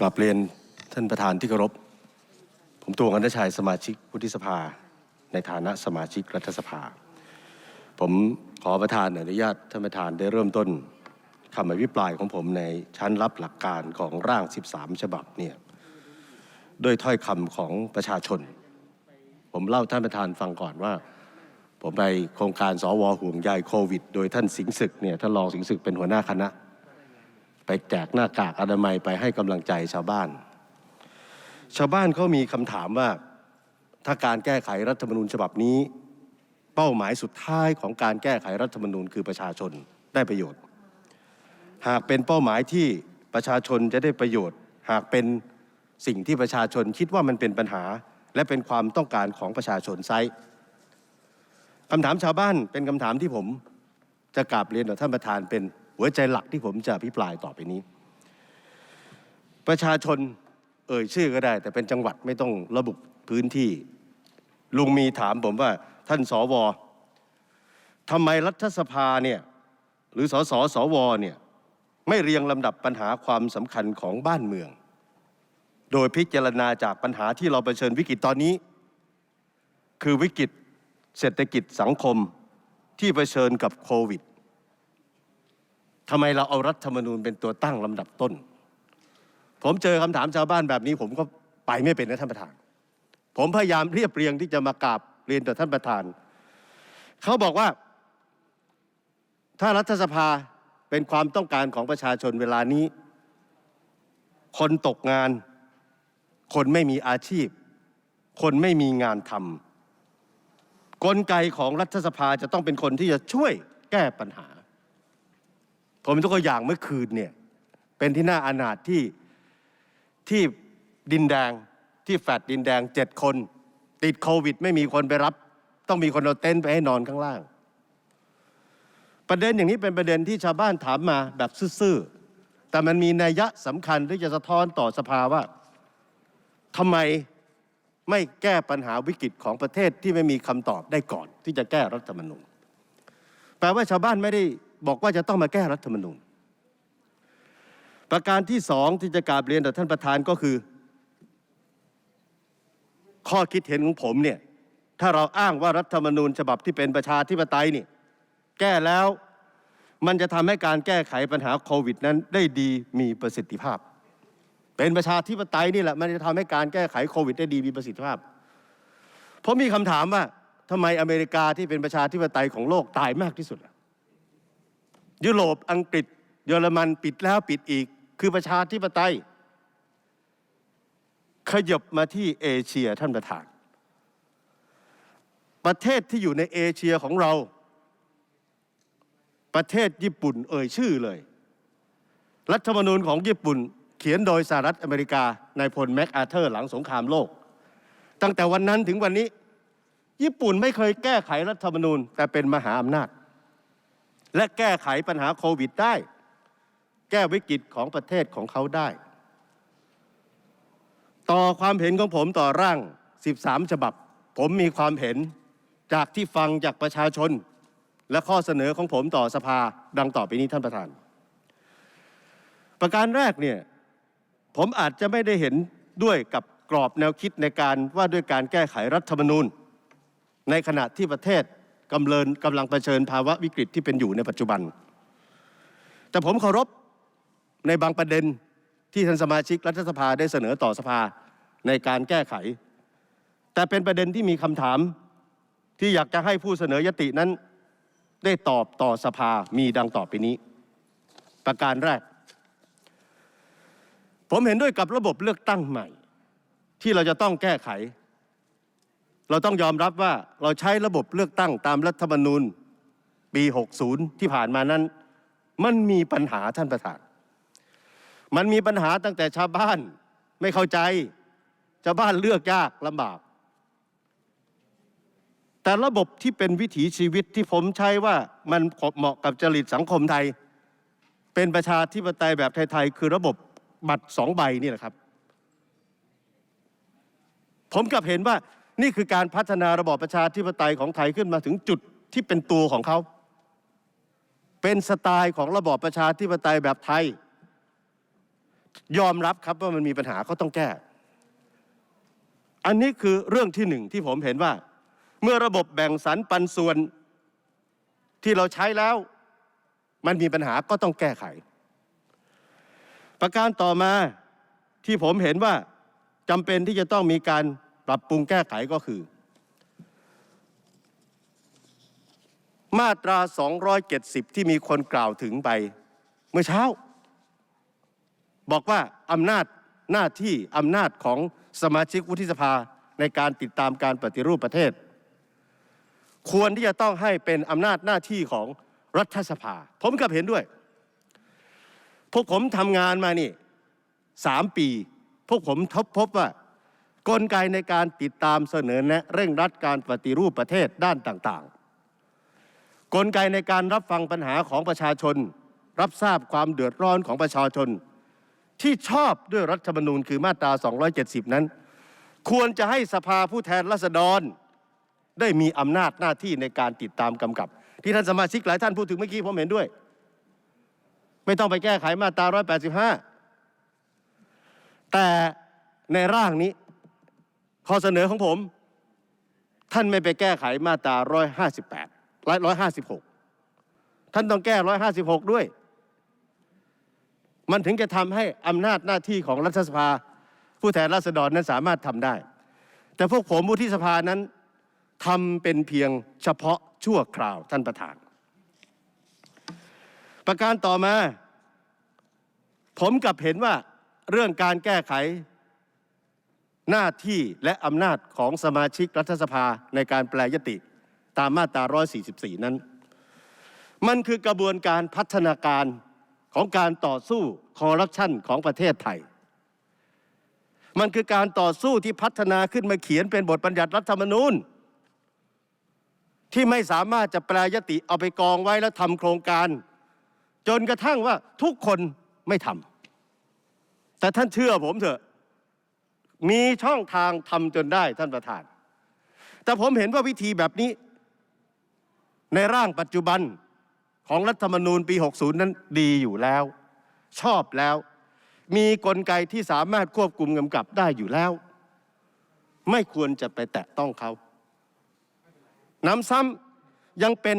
กลับเรียนท่านประธานที่เคารพ ผมตัวกันทชัยสมาชิกวุฒิสภา ในฐานะสมาชิกรัฐสภา ผมขอประธานอนุญาตท่านประธานได้เริ่มต้นคำอภิปรายของผมในชั้นรับหลักการของร่าง 13 ฉบับเนี่ยด้วยถ้อยคำของประชาชน ผมเล่าท่านประธานฟังก่อนว่า ผมไปโครงการสวห่วงใยโควิด โดยท่านสิงศึกเนี่ยท่านรองสิงศึกเป็นหัวหน้าคณะ ไปแจกหน้ากากอนามัยไปให้กำลังใจชาวบ้าน ชาวบ้านเขามีคำถามว่า ถ้าการแก้ไขรัฐธรรมนูญฉบับนี้ เป้าหมายสุดท้ายของการแก้ไขรัฐธรรมนูญคือประชาชนได้ประโยชน์ หากเป็นเป้าหมายที่ประชาชนจะได้ประโยชน์ หากเป็นสิ่งที่ประชาชนคิดว่ามันเป็นปัญหา และเป็นความต้องการของประชาชนไซคำถามชาวบ้านเป็นคำถามที่ผมจะกราบเรียนต่อท่านประธานเป็น หัวใจหลักที่ผมจะอภิปรายต่อไปนี้ ประชาชนเอ่ยชื่อก็ได้ แต่เป็นจังหวัดไม่ต้องระบุพื้นที่ ลุงมีถามผมว่าท่านสวทำไมรัฐสภาเนี่ยหรือสสสวเนี่ยไม่เรียงลำดับปัญหาความสำคัญของบ้านเมือง โดยพิจารณาจากปัญหาที่เราเผชิญวิกฤตตอนนี้ คือวิกฤตเศรษฐกิจสังคมที่เผชิญกับโควิด ทำไมเราเอารัฐธรรมนูญเป็นตัวตั้งลำดับต้น ผมเจอคำถามชาวบ้านแบบนี้ ผมก็ไปไม่เป็นนะท่านประธาน ผมพยายามเรียบเรียงที่จะมากราบเรียนต่อท่านประธาน เขาบอกว่า ถ้ารัฐสภาเป็นความต้องการของประชาชนเวลานี้ คนตกงาน คนไม่มีอาชีพ คนไม่มีงานทำกลไกของรัฐสภาจะต้องเป็นคนที่จะช่วยแก้ปัญหา ผมยกตัวอย่างเมื่อคืนเนี่ยเป็นที่น่าอนาถที่ที่ดินแดงที่แฟดดินแดงเจ็ดคน ติดโควิด ไม่มีคนไปรับ ต้องมีคนเอาเต็นท์ไปให้นอนข้างล่าง ประเด็นอย่างนี้เป็นประเด็นที่ชาวบ้านถามมาแบบซื่อๆแต่มันมีนัยยะสำคัญที่จะสะท้อนต่อสภาว่าทำไมไม่แก้ปัญหาวิกฤตของประเทศที่ไม่มีคำตอบได้ก่อนที่จะแก้รัฐธรรมนูญแปลว่าชาวบ้านไม่ได้ บอกว่าจะต้องมาแก้รัฐธรรมนูญ ประการที่สองที่จะกราบเรียนต่อท่านประธานก็คือ ข้อคิดเห็นของผมเนี่ยถ้าเราอ้างว่ารัฐธรรมนูญฉบับที่เป็นประชาธิปไตยนี่แก้แล้วมันจะทำให้การแก้ไขปัญหาโควิดนั้นได้ดีมีประสิทธิภาพ เป็นประชาธิปไตยนี่แหละมันจะทำให้การแก้ไขโควิดได้ดีมีประสิทธิภาพผมมีคำถามว่าทำไมอเมริกาที่เป็นประชาธิปไตยของโลกตายมากที่สุด ยุโรปอังกฤษ เยอรมันปิดแล้วปิดอีก คือประชาธิปไตย ขยบมาที่เอเชียท่านประธาน ประเทศที่อยู่ในเอเชียของเรา ประเทศญี่ปุ่นเอ่ยชื่อเลย รัฐธรรมนูญของญี่ปุ่นเขียนโดยสหรัฐอเมริกานายพลแมคอาเธอร์หลังสงครามโลก ตั้งแต่วันนั้นถึงวันนี้ ญี่ปุ่นไม่เคยแก้ไขรัฐธรรมนูญแต่เป็นมหาอำนาจ และแก้ไขปัญหาโควิดได้ แก้วิกฤตของประเทศของเขาได้ ต่อความเห็นของผมต่อร่าง 13 ฉบับ ผมมีความเห็นจากที่ฟังจากประชาชน และข้อเสนอของผมต่อสภาดังต่อไปนี้ท่านประธาน ประการแรกเนี่ยผมอาจจะไม่ได้เห็นด้วยกับกรอบแนวคิดในการว่าด้วยการแก้ไขรัฐธรรมนูญ ในขณะที่ประเทศ กำเริญกำลังเผชิญภาวะวิกฤตที่เป็นอยู่ในปัจจุบัน แต่ผมเคารพในบางประเด็นที่ท่านสมาชิกรัฐสภาได้เสนอต่อสภาในการแก้ไข แต่เป็นประเด็นที่มีคำถามที่อยากจะให้ผู้เสนอยตินั้น ได้ตอบต่อสภามีดังต่อไปนี้ ประการแรก ผมเห็นด้วยกับระบบเลือกตั้งใหม่ ที่เราจะต้องแก้ไข เราต้องยอมรับว่าเราใช้ระบบเลือกตั้งตามรัฐธรรมนูญปี 60 ที่ผ่านมานั้น มันมีปัญหาท่านประธาน มันมีปัญหาตั้งแต่ชาวบ้านไม่เข้าใจชาวบ้านเลือกยากลำบาก แต่ระบบที่เป็นวิถีชีวิตที่ผมใช้ว่ามันเหมาะกับจริตสังคมไทย เป็นประชาธิปไตยแบบไทยๆคือระบบบัตรสองใบนี่แหละครับ ผมกลับเห็นว่า นี่คือการพัฒนาระบอบประชาธิปไตยของไทยขึ้นมาถึงจุดที่เป็นตัวของเขา เป็นสไตล์ของระบอบประชาธิปไตยแบบไทย ยอมรับครับว่ามันมีปัญหาก็ต้องแก้ อันนี้คือเรื่องที่หนึ่งที่ผมเห็นว่า เมื่อระบบแบ่งสรรปันส่วนที่เราใช้แล้ว มันมีปัญหาก็ต้องแก้ไข ประการต่อมาที่ผมเห็นว่าจำเป็นที่จะต้องมีการ ปรับปรุงแก้ไขก็คือ มาตรา 270 ที่มีคนกล่าวถึงไป เมื่อเช้า บอกว่าอำนาจหน้าที่อำนาจของสมาชิกวุฒิสภาในการติดตามการปฏิรูปประเทศ ควรที่จะต้องให้เป็นอำนาจหน้าที่ของรัฐสภา ผมกับเห็นด้วย พวกผมทำงานมานี่สามปี พวกผมทบพบว่า กลไกในการติดตามเสนอแนะเร่งรัดการปฏิรูปประเทศด้านต่างๆ กลไกในการรับฟังปัญหาของประชาชน รับทราบความเดือดร้อนของประชาชน ที่ชอบด้วยรัฐธรรมนูญคือมาตรา 270 นั้น ควรจะให้สภาผู้แทนราษฎร ได้มีอำนาจหน้าที่ในการติดตามกำกับ ที่ท่านสมาชิกหลายท่านพูดถึงเมื่อกี้ผมเห็นด้วย ไม่ต้องไปแก้ไขมาตรา 185 แต่ในร่างนี้ ข้อเสนอของผม ท่านไม่ไปแก้ไขมาตรา 158 156 ท่านต้องแก้ 156 ด้วย มันถึงจะทำให้อำนาจหน้าที่ของรัฐสภา ผู้แทนราษฎรนั้นสามารถทำได้ แต่พวกผมผู้ที่สภานั้นทำเป็นเพียงเฉพาะชั่วคราวท่านประธาน ประการต่อมา ผมกลับเห็นว่าเรื่องการแก้ไข หน้าที่และอำนาจของสมาชิกรัฐสภาในการแปลยติตามมาตรา 144 นั้น มันคือกระบวนการพัฒนาการของการต่อสู้คอร์รัปชันของประเทศไทย มันคือการต่อสู้ที่พัฒนาขึ้นมาเขียนเป็นบทบัญญัติรัฐธรรมนูญ ที่ไม่สามารถจะแปลยติเอาไปกองไว้แล้วทำโครงการ จนกระทั่งว่าทุกคนไม่ทำแต่ท่านเชื่อผมเถอะ มีช่องทางทำจนได้ท่านประธาน แต่ผมเห็นว่าวิธีแบบนี้ ในร่างปัจจุบันของรัฐธรรมนูญปี 60 นั้นดีอยู่แล้ว ชอบแล้ว มีกลไกที่สามารถควบคุมกำกับได้อยู่แล้ว ไม่ควรจะไปแตะต้องเขาน้ำซ้ำยังเป็น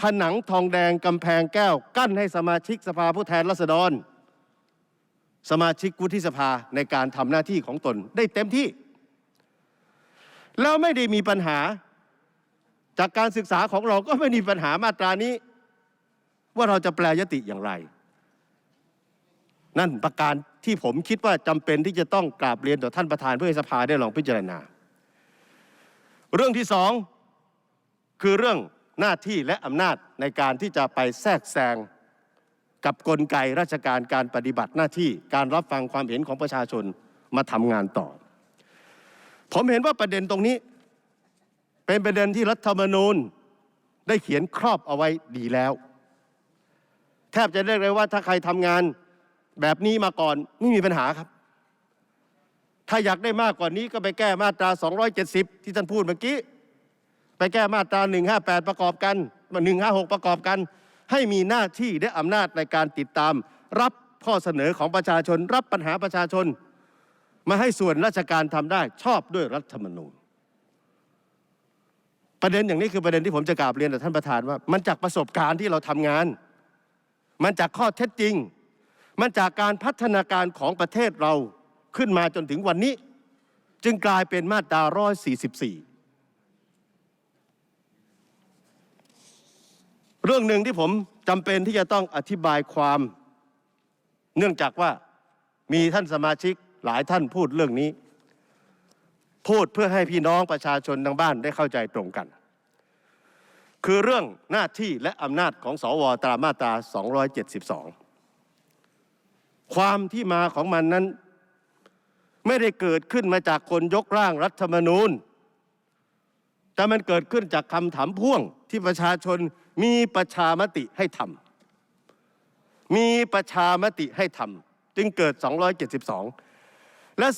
ผนังทองแดงกำแพงแก้ว กั้นให้สมาชิกสภาผู้แทนราษฎร สมาชิกวุฒิสภาในการทำหน้าที่ของตนได้เต็มที่ แล้วไม่ได้มีปัญหา จากการศึกษาของเราก็ไม่มีปัญหามาตรานี้ ว่าเราจะแปลยติอย่างไร นั่นประการที่ผมคิดว่าจำเป็นที่จะต้องกราบเรียนต่อท่านประธานเพื่อให้สภาได้ลองพิจารณา เรื่องที่สองคือเรื่องหน้าที่และอำนาจในการที่จะไปแทรกแซง กับกลไกราชการการปฏิบัติหน้าที่การรับฟังความเห็นของประชาชนมาทำงานต่อ ผมเห็นว่าประเด็นตรงนี้ เป็นประเด็นที่รัฐธรรมนูญได้เขียนครอบเอาไว้ดีแล้ว แทบจะเรียกเลยว่าถ้าใครทำงานแบบนี้มาก่อนไม่มีปัญหาครับ ถ้าอยากได้มากกว่านี้ก็ไปแก้มาตรา 270 ที่ท่านพูดเมื่อกี้ ไปแก้มาตรา 158 ประกอบกัน156 ประกอบกัน ให้มีหน้าที่และอำนาจในการติดตาม รับข้อเสนอของประชาชน รับปัญหาประชาชน มาให้ส่วนราชการทำได้ชอบด้วยรัฐธรรมนูญ ประเด็นอย่างนี้คือประเด็นที่ผมจะกราบเรียนต่อท่านประธานว่า มันจากประสบการณ์ที่เราทำงาน มันจากข้อเท็จจริง มันจากการพัฒนาการของประเทศเราขึ้นมาจนถึงวันนี้ จึงกลายเป็นมาตรา144 เรื่องหนึ่งที่ผมจำเป็นที่จะต้องอธิบายความ เนื่องจากว่ามีท่านสมาชิกหลายท่านพูดเรื่องนี้ พูดเพื่อให้พี่น้องประชาชนทางบ้านได้เข้าใจตรงกัน คือเรื่องหน้าที่และอำนาจของสวตามมาตรา 272 ความที่มาของมันนั้น ไม่ได้เกิดขึ้นมาจากคนยกร่างรัฐธรรมนูญ แต่มันเกิดขึ้นจากคำถามพ่วงที่ประชาชน มีประชามติให้ทำมีประชามติให้ทำจึงเกิด 272 และ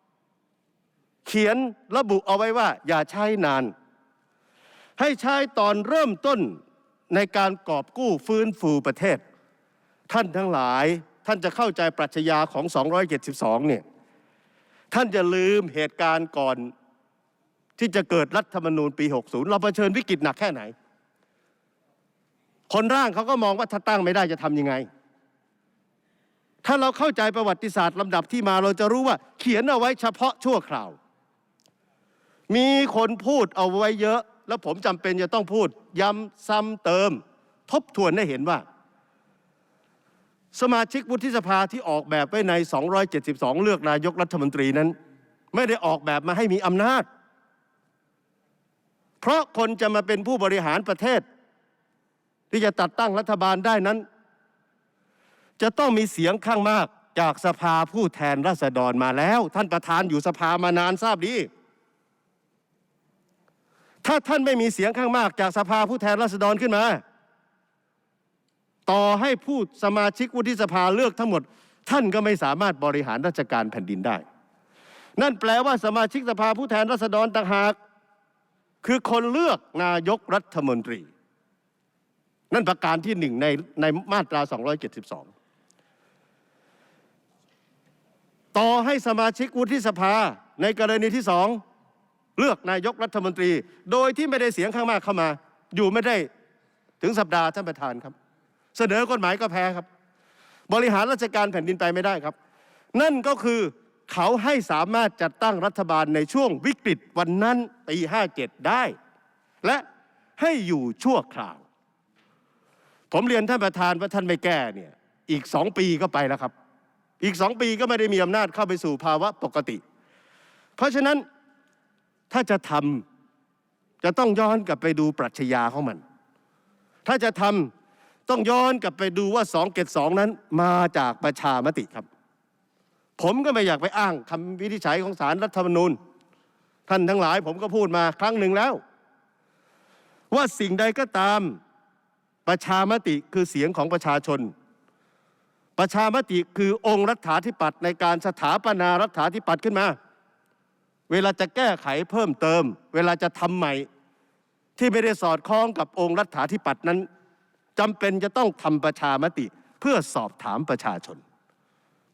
272 เขียนระบุเอาไว้ว่า อย่าใช้นาน ให้ใช้ตอนเริ่มต้นในการกอบกู้ฟื้นฟูประเทศ ท่านทั้งหลายท่านจะเข้าใจปรัชญาของ 272 เนี่ยท่านจะลืมเหตุการณ์ก่อน ที่จะเกิดรัฐธรรมนูญปี 60 เราเผชิญวิกฤตหนักแค่ไหน คนร่างเขาก็มองว่าถ้าตั้งไม่ได้จะทำยังไง ถ้าเราเข้าใจประวัติศาสตร์ลำดับที่มาเราจะรู้ว่าเขียนเอาไว้เฉพาะชั่วคราว มีคนพูดเอาไว้เยอะ แล้วผมจำเป็นจะต้องพูด ย้ำซ้ำเติม ทบทวนให้เห็นว่า สมาชิกวุฒิสภาที่ออกแบบไว้ใน 272 เลือกนายกรัฐมนตรีนั้น ไม่ได้ออกแบบมาให้มีอำนาจ เพราะคนจะมาเป็นผู้บริหารประเทศ ที่จะตัดตั้งรัฐบาลได้นั้น จะต้องมีเสียงข้างมากจากสภาผู้แทนราษฎรมาแล้ว ท่านประธานอยู่สภามานานทราบดีถ้าท่านไม่มีเสียงข้างมากจากสภาผู้แทนราษฎรขึ้นมา ต่อให้ผู้สมาชิกวุฒิสภาเลือกทั้งหมด ท่านก็ไม่สามารถบริหารราชการแผ่นดินได้ นั่นแปลว่าสมาชิกสภาผู้แทนราษฎรต่างหาก คือคนเลือกนายกรัฐมนตรี นั่นประการที่หนึ่งในในมาตรา 272 ต่อให้สมาชิกวุฒิสภาในกรณีที่สองเลือกนายกรัฐมนตรี โดยที่ไม่ได้เสียงข้างมากเข้ามา อยู่ไม่ได้ถึงสัปดาห์ท่านประธานครับ เสนอกฎหมายก็แพ้ครับ บริหารราชการแผ่นดินไปไม่ได้ครับ นั่นก็คือ เขาให้สามารถจัดตั้งรัฐบาลในช่วงวิกฤตวันนั้นปี 57 ได้ และให้อยู่ชั่วคราว ผมเรียนท่านประธานว่าท่านไม่แก้เนี่ยอีกสองปีก็ไปแล้วครับ อีกสองปีก็ไม่ได้มีอำนาจเข้าไปสู่ภาวะปกติ เพราะฉะนั้นถ้าจะทำจะต้องย้อนกลับไปดูปรัชญาของมัน ถ้าจะทำต้องย้อนกลับไปดูว่าสองเกตสองนั้นมาจากประชามติครับ ผมก็ไม่อยากไปอ้างคำวินิจฉัยของศาลรัฐธรรมนูญ ท่านทั้งหลายผมก็พูดมาครั้งหนึ่งแล้ว ว่าสิ่งใดก็ตามประชามติคือเสียงของประชาชน ประชามติคือองค์รัฐาธิปัตย์ในการสถาปนารัฐาธิปัตย์ขึ้นมา เวลาจะแก้ไขเพิ่มเติม เวลาจะทำใหม่ ที่ไม่ได้สอดคล้องกับองค์รัฐาธิปัตย์นั้นจำเป็นจะต้องทำประชามติเพื่อสอบถามประชาชน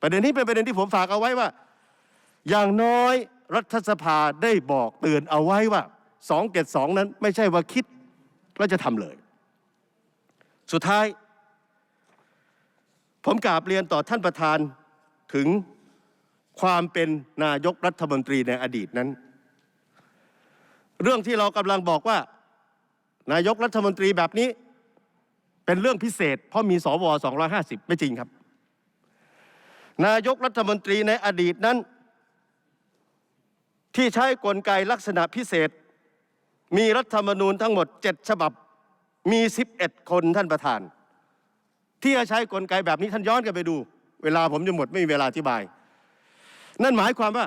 ประเด็นนี้เป็นประเด็นที่ผมฝากเอาไว้ว่า อย่างน้อยรัฐสภาได้บอกเตือนเอาไว้ว่าสองเกตสองนั้นไม่ใช่ว่าคิดแล้วจะทำเลย สุดท้าย ผมกราบเรียนต่อท่านประธานถึงความเป็นนายกรัฐมนตรีในอดีตนั้น เรื่องที่เรากำลังบอกว่า นายกรัฐมนตรีแบบนี้ เป็นเรื่องพิเศษ เพราะมีสว250 ไม่จริงครับ นายกรัฐมนตรีในอดีตนั้น ที่ใช้กลไกลักษณะพิเศษ มีรัฐธรรมนูญทั้งหมด 7 ฉบับมี 11 คนท่านประธาน ที่จะใช้กลไกแบบนี้ท่านย้อนกันไปดู เวลาผมจะหมดไม่มีเวลาอธิบาย นั่นหมายความว่า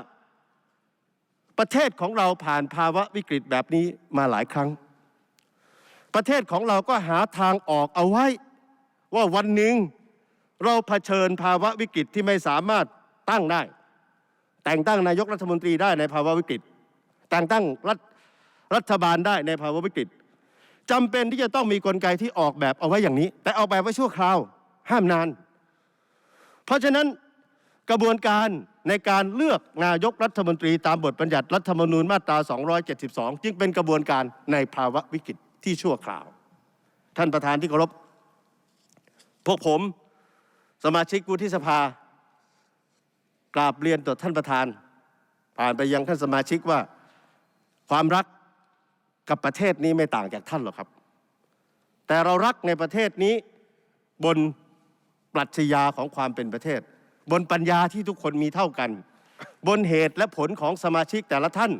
ประเทศของเราผ่านภาวะวิกฤตแบบนี้มาหลายครั้ง ประเทศของเราก็หาทางออกเอาไว้ ว่าวันหนึ่ง เราเผชิญภาวะวิกฤตที่ไม่สามารถตั้งได้ แต่งตั้งนายกรัฐมนตรีได้ในภาวะวิกฤต แต่งตั้งรัฐรัฐบาลได้ในภาวะวิกฤตจำเป็นที่จะต้องมีกลไกที่ออกแบบเอาไว้อย่างนี้ แต่ออกแบบไว้ชั่วคราว ห้ามนาน เพราะฉะนั้นกระบวนการในการเลือกนายกรัฐมนตรีตามบทบัญญัติรัฐธรรมนูญมาตรา 272 จึงเป็นกระบวนการในภาวะวิกฤตที่ชั่วคราว ท่านประธานที่เคารพ พวกผม สมาชิกวุฒิสภากราบเรียนต่อท่านประธาน ผ่านไปยังท่านสมาชิกว่า ความรักกับประเทศนี้ไม่ต่างจากท่านหรอกครับ แต่เรารักในประเทศนี้บนปรัชญาของความเป็นประเทศ บนปัญญาที่ทุกคนมีเท่ากัน บนเหตุและผลของสมาชิกแต่ละท่าน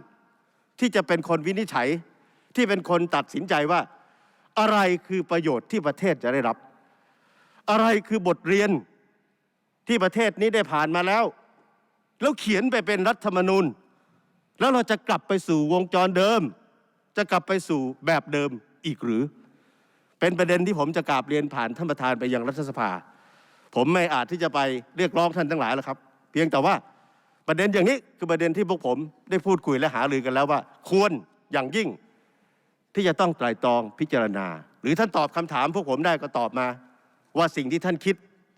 ที่จะเป็นคนวินิจฉัยที่เป็นคนตัดสินใจว่า อะไรคือประโยชน์ที่ประเทศจะได้รับ อะไรคือบทเรียนที่ประเทศนี้ได้ผ่านมาแล้ว แล้วเขียนไปเป็นรัฐธรรมนูญ แล้วเราจะกลับไปสู่วงจรเดิม จะกลับไปสู่แบบเดิมอีกหรือ เป็นประเด็นที่ผมจะกราบเรียนผ่านท่านประธานไปยังรัฐสภา ผมไม่อาจที่จะไปเรียกร้องท่านทั้งหลายหรอกครับ เพียงแต่ว่าประเด็นอย่างนี้คือประเด็นที่พวกผมได้พูดคุยและหารือกันแล้วว่า ควรอย่างยิ่งที่จะต้องไตรตรองพิจารณา หรือท่านตอบคำถามพวกผมได้ก็ตอบมา ว่าสิ่งที่ท่านคิด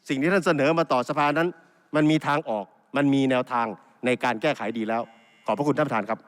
สิ่งที่ท่านเสนอมาต่อสภานั้น มันมีทางออกมันมีแนวทางในการแก้ไขดีแล้ว ขอบพระคุณท่านประธานครับ